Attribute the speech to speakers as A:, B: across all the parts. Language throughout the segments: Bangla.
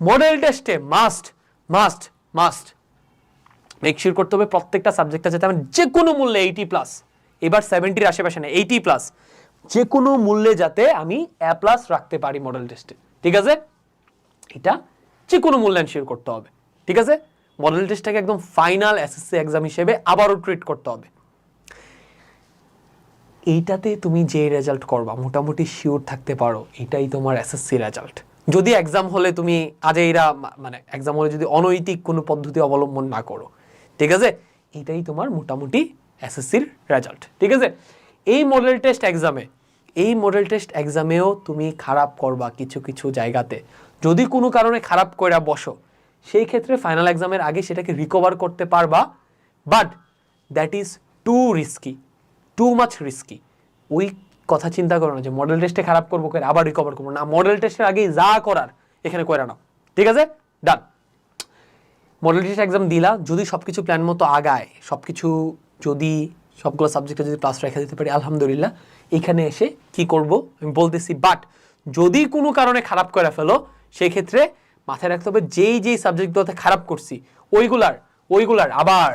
A: মডেল টেস্টে মাস্ট মাস্ট মাস্ট মেকশিওর করতে হবে প্রত্যেকটা সাবজেক্টটা যাতে আমার যে কোনো মূল্যে এইটি প্লাস এবার সেভেন্টির আশেপাশে না এইটি প্লাস যে কোনো মূল্যে যাতে আমি এ প্লাস রাখতে পারি মডেল টেস্টে ঠিক আছে? এটা যে কোনো মূল্যে এনশিওর করতে হবে, ঠিক আছে? মডেল টেস্টটাকে একদম ফাইনাল এসএসসি এক্সাম হিসেবে আবারও ট্রিট করতে হবে। এইটাতে তুমি যে রেজাল্ট করবা, মোটামুটি শিওর থাকতে পারো, এটাই তোমার এসএসসি রেজাল্ট যদি এক্সাম হলে তুমি আজ এইরা মানে এক্সাম হলে যদি অনৈতিক কোনো পদ্ধতি অবলম্বন না করো, ঠিক আছে? এটাই তোমার মোটামুটি এসএসসির রেজাল্ট ঠিক আছে? এই মডেল টেস্ট এক্সামে এই মডেল টেস্ট এক্সামেও তুমি খারাপ করবা কিছু কিছু জায়গাতে। যদি কোনো কারণে খারাপ করে বসো, সেই ক্ষেত্রে ফাইনাল এক্সামের আগে সেটাকে রিকভার করতে পারবা but that is too risky too much risky ওই কথা চিন্তা করো না যে মডেল টেস্টে খারাপ করব করে আবার রিকভার করব। না মডেল টেস্টের আগে যা করার এখানে করে নাও। ঠিক আছে? ডান মডেল টেস্ট এক্সাম দিলা, যদি সব কিছু প্ল্যান মতো আগায় সব কিছু যদি, সবগুলো সাবজেক্টে যদি প্লাস রেখে দিতে পারি, আলহামদুলিল্লাহ। এখানে এসে কি করব? আমি বলতেছি বাট যদি কোনো কারণে খারাপ করে ফেলো সেই ক্ষেত্রে মাথায় রাখতে হবে, যেই যেই সাবজেক্টগুলোতে খারাপ করছি, ওইগুলার ওইগুলার আবার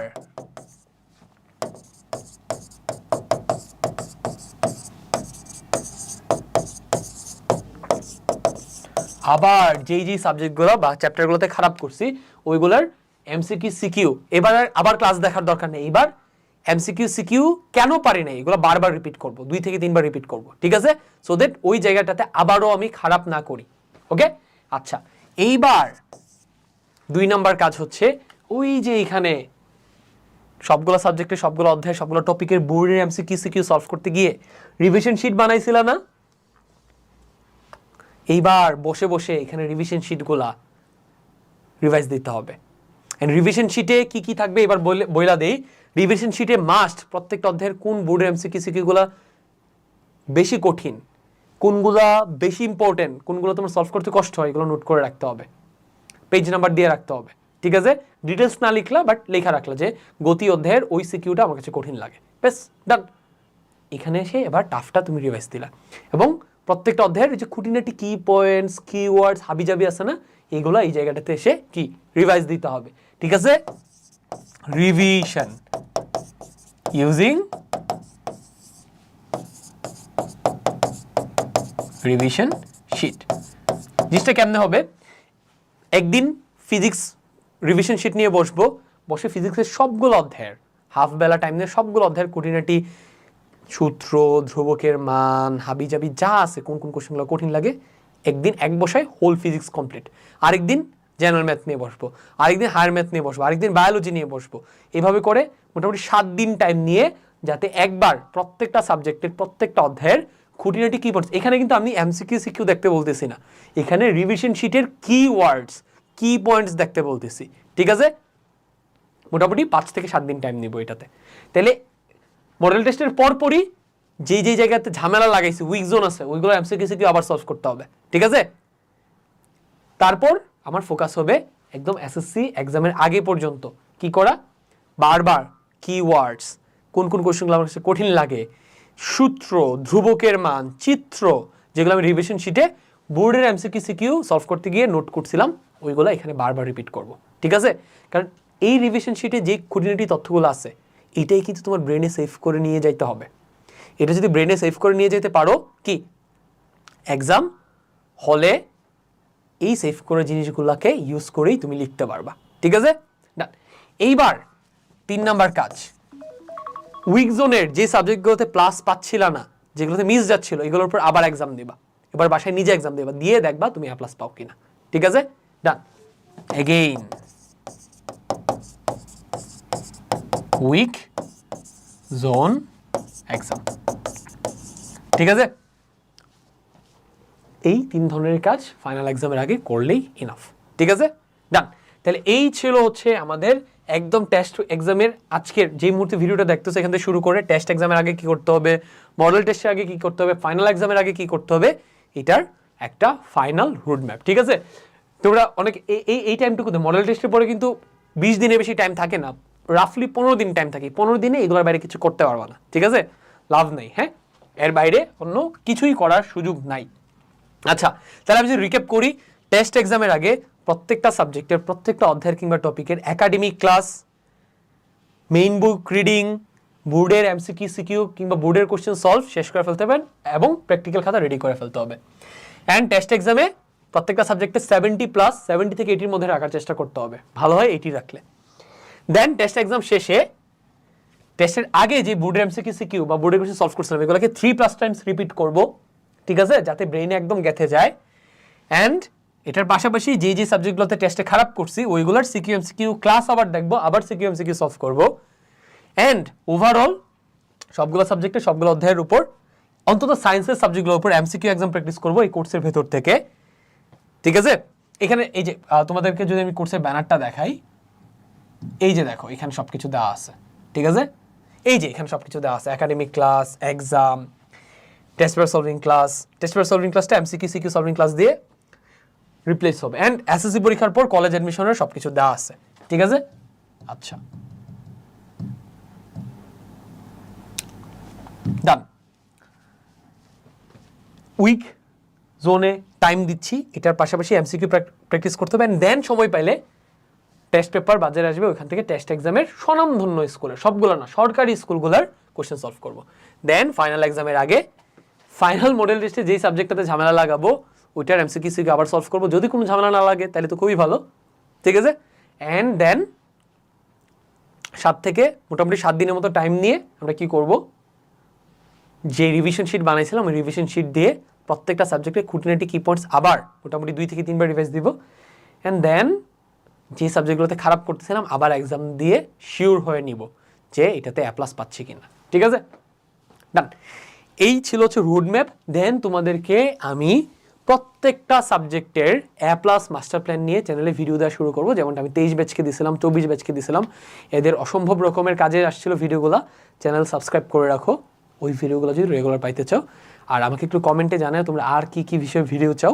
A: আবার যেই যেই সাবজেক্টগুলো বা চ্যাপ্টারগুলোতে খারাপ করছি, ওইগুলার এমসিকিউ সিকিউ এবার আবার ক্লাস দেখার দরকার নেই। এবার এমসিকিউ সিকিউ কেন পারি না এগুলো বারবার রিপিট করব। দুই থেকে তিনবার রিপিট করব, ঠিক আছে? সো দ্যাট ওই জায়গাটাতে আবারও আমি খারাপ না করি ওকে আচ্ছা এইবার দুই নাম্বার কাজ হচ্ছে, ওই যে এখানে সবগুলো সাবজেক্টে সবগুলো অধ্যায়, সবগুলো টপিকের বোর্ডের এমসিকিউ সিকিউ সলভ করতে গিয়ে রিভিশন শিট বানাইছিল না? এইবার বসে বসে এখানে রিভিশন শিটগুলা রিভাইজ দিতে হবে। এন্ড রিভিশন শিটে কি কি থাকবে এবার বইলা দেই। রিভিশন শিটে মাস্ট প্রত্যেকটা অধ্যায়ের কোন বোর্ডের এমসিকিউ সিকিউগুলা বেশি কঠিন, কোনগুলা বেশি ইম্পর্টেন্ট কোনগুলো তোমার সলভ করতে কষ্ট হয়, এগুলো নোট করে রাখতে হবে। পেজ নাম্বার দিয়ে রাখতে হবে। ঠিক আছে? ডিটেলস না লিখলা বাট লেখা রাখলা যে গতি অধ্যায়ের ওই সিকিউটা আমার কাছে কঠিন লাগে। বেশ ডান এখানে এসে এবার টাফটা তুমি রিভাইজ দিলা। এবং প্রত্যেকটা অধ্যায়ের যে খুঁটিনাটি কি পয়েন্টস কি ওয়ার্ডস হাবিজাবি আছে না এগুলো এই জায়গাটাতে এসে কি? রিভাইজ দিতে হবে। ঠিক আছে? রিভিশন ইউজিং রিভিশন শিট জিনিসটা কেমনে হবে? একদিন ফিজিক্স রিভিশন শিট নিয়ে বসবো, বসে ফিজিক্সের সবগুলো অধ্যায়ের হাফ বেলা টাইম নিয়ে সবগুলো অধ্যায়ের খুঁটিনাটি সূত্র, ধ্রুবকের মান, হাবিজাবি যা আছে, কোন কোন কোশ্চেনগুলো কঠিন লাগে, একদিন এক বসায় হোল ফিজিক্স কমপ্লিট আরেকদিন জেনারেল ম্যাথ নিয়ে বসবো, আরেকদিন হায়ার ম্যাথ নিয়ে বসবো, আরেকদিন বায়োলজি নিয়ে বসবো। এভাবে করে মোটামুটি সাত দিন টাইম নিয়ে যাতে একবার প্রত্যেকটা সাবজেক্টের প্রত্যেকটা অধ্যায়ের খুঁটিনাটি কি পড়ছে এখানে কিন্তু আমি এমসিকিউ সিকিউ দেখতে বলতেছি না। এখানে রিভিশন শিটের কি ওয়ার্ডস কি পয়েন্টস দেখতে বলতেছি। ঠিক আছে? মোটামুটি পাঁচ থেকে সাত দিন টাইম নিব এটাতে। তাহলে মডেল টেস্টের পরপরই যেই যেই জায়গাতে ঝামেলা লাগাইছি উইক জোন আছে, ওইগুলো এমসিকিউ সিকিউ আবার সলভ করতে হবে। ঠিক আছে? তারপর আমার ফোকাস হবে একদম এসএসসি এক্সামের আগে পর্যন্ত। কি করা? বারবার কিওয়ার্ডস কোন কোন কোশ্চেনগুলো আমার কাছে কঠিন লাগে, সূত্র, ধ্রুবকের মান, চিত্র, যেগুলো আমি রিভিশন শিটে বোর্ডের এমসিকিউ সিকিউ সলভ করতে গিয়ে নোট করছিলাম, ওইগুলো এখানে বারবার রিপিট করব। ঠিক আছে? কারণ এই রিভিশন শিটে যে খুঁটিনাটি তথ্যগুলো আছে এটাই কিন্তু তোমার ব্রেনে সেভ করে নিয়ে যাইতে হবে। এটা যদি ব্রেনে সেভ করে নিয়ে যেতে পারো, কি? এক্সাম হলে এই সেভ করে জিনিসগুলোকে ইউজ করেই তুমি লিখতে পারবা। ঠিক আছে? না এইবার তিন নাম্বার কাজ। উইক জোনের যে সাবজেক্টগুলোতে প্লাস পাচ্ছিল না, যেগুলোতে মিস যাচ্ছিল, এগুলোর উপর আবার এক্সাম দিবা। এবার বাসায় নিজে এক্সাম দেবা। দিয়ে দেখবা তুমি প্লাস পাও কিনা। ঠিক আছে? Done again weak zone exam ঠিক আছে? এই তিন ধরনের কাজ ফাইনাল এক্সামের আগে করলেই ইনাফ ঠিক আছে? ডান তাহলে এই ছিল হচ্ছে আমাদের একদম টেস্ট এক্সামের আজকের যে মুহূর্তে ভিডিওটা দেখতেছে, এখান থেকে শুরু করে টেস্ট এক্সামের আগে কি করতে হবে মডেল টেস্টের আগে কি করতে হবে ফাইনাল এক্সামের আগে কি করতে হবে, এটার একটা ফাইনাল রুট ম্যাপ ঠিক আছে? তোমরা অনেক এই এই টাইমটুকুতে মডেল টেস্টের পরে কিন্তু বিশ দিনের বেশি টাইম থাকে না। রাফলি পনেরো দিন টাইম থাকে। পনেরো দিনে এগুলোর বাইরে কিছু করতে পারবা না। ঠিক আছে? লাভ নেই হ্যাঁ? এর বাইরে অন্য কিছুই করার সুযোগ নাই। আচ্ছা তাহলে আমি যদি রিক্যাপ করি টেস্ট এক্সামের আগে প্রত্যেকটা সাবজেক্টের প্রত্যেকটা অধ্যায়ের কিংবা টপিকের academic class main book reading বোর্ডের এমসিকিউ সিকিউ কিংবা বোর্ডের কোশ্চেন সলভ শেষ করে ফেলতে হবে এবং প্র্যাকটিক্যাল খাতা রেডি করে ফেলতে হবে। অ্যান্ড টেস্ট এক্সামে প্রত্যেকটা সাবজেক্টে সেভেন্টি প্লাস সেভেন্টি থেকে এইটির মধ্যে রাখার চেষ্টা করতে হবে। ভালো হয় এইটি রাখলে। দেন টেস্ট এক্সাম শেষে টেস্টের আগে যে বোর্ডের এমসিকিউ সিকিউ বা বোর্ডের কোশ্চেন সলভ করছিলাম, এগুলোকে থ্রি প্লাস টাইমস রিপিট করব, ঠিক আছে? যাতে ব্রেইনে একদম গেথে যায়। অ্যান্ড এটার পাশাপাশি যে যে সাবজেক্টগুলোতে টেস্টে খারাপ করছি, ওইগুলোর সিকিউ এমসিকিউ ক্লাস আবার দেখব, আবার সিকিউ এমসিকিউ সলভ করব। অ্যান্ড ওভারঅল সবগুলো সাবজেক্টে সবগুলো অধ্যায়ের উপর, অন্তত সায়েন্সের সাবজেক্টগুলোর উপর এমসিকিউ এক্সাম প্র্যাকটিস করব এই কোর্সের ভেতর থেকে। ঠিক আছে? এখানে এই যে তোমাদেরকে যদি আমি কোর্সের ব্যানারটা দেখাই এই যে দেখো, এখানে সব কিছু দেওয়া আছে, ঠিক আছে? এই যে এখানে সব কিছু দেওয়া আছে academic class exam test paper solving class test paper solving ক্লাসটা এমসিকিউ সিকিউ সলভিং ক্লাস দিয়ে রিপ্লেস হবে। অ্যান্ড এসএসসি পরীক্ষার পর কলেজ অ্যাডমিশনের সব কিছু দেওয়া আছে, ঠিক আছে? আচ্ছা। ডান উইক জোনে টাইম দিচ্ছি, এটার পাশাপাশি এমসিকিউ প্র্যাকটিস করতে হবে। অ্যান্ড দেন সময় পাইলে টেস্ট পেপার বাজারে আসবে, ওইখান থেকে টেস্ট এক্সামের স্বনামধন্য স্কুলের সবগুলো না, সরকারি স্কুলগুলোর কোশ্চেন সলভ করব। দেন ফাইনাল এক্সামের আগে ফাইনাল মডেল টেস্টে যেই সাবজেক্টটাতে ঝামেলা লাগাবো, ওইটার এমসিকিউ সিকিউ আবার সলভ করব। যদি কোনো ঝামেলা না লাগে, তাহলে তো খুবই ভালো। ঠিক আছে? অ্যান্ড দেন সাত থেকে মোটামুটি সাত দিনের মতো টাইম নিয়ে আমরা কি করব? যে রিভিশন শিট বানাইছিলাম, ওই রিভিশন শিট দিয়ে প্রত্যেকটা সাবজেক্টে খুঁটিনাটি কি পয়েন্টস আবার মোটামুটি দুই থেকে তিনবার রিভাইজ দিব। অ্যান্ড দেন যে সাবজেক্টগুলোতে খারাপ করতেছিলাম, আবার এক্সাম দিয়ে শিওর হয়ে নিব যে এটাতে অ্যাপ্লাস প্লাস পাচ্ছি কিনা। ঠিক আছে? ডান এই ছিল হচ্ছে রোড ম্যাপ দেন তোমাদেরকে আমি প্রত্যেকটা সাবজেক্টের অ্যা প্লাস মাস্টার প্ল্যান নিয়ে চ্যানেলে ভিডিও দেওয়া শুরু করব। যেমনটা আমি তেইশ ব্যাচকে দিয়েছিলাম চব্বিশ ব্যাচকে দিয়েছিলাম এদের অসম্ভব রকমের কাজে আসছিল ভিডিওগুলো চ্যানেল সাবস্ক্রাইব করে রাখো। ওই ভিডিওগুলো যদি রেগুলার পাইতে চাও। আর আমাকে একটু কমেন্টে জানাও তোমরা আর কি কি বিষয়ে ভিডিও চাও।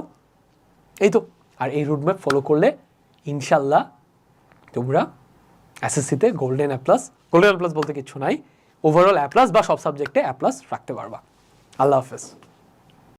A: এই তো। আর এই রুট ম্যাপ ফলো করলে ইনশাল্লাহ তোমরা এসএসসিতে গোল্ডেন অ্যাপ্লাস গোল্ডেন অ্যাপ্লাস বলতে কিছু নাই। ওভারঅল অ্যাপ্লাস বা সব সাবজেক্টে অ্যাপ্লাস রাখতে পারবা। আল্লাহ হাফেজ।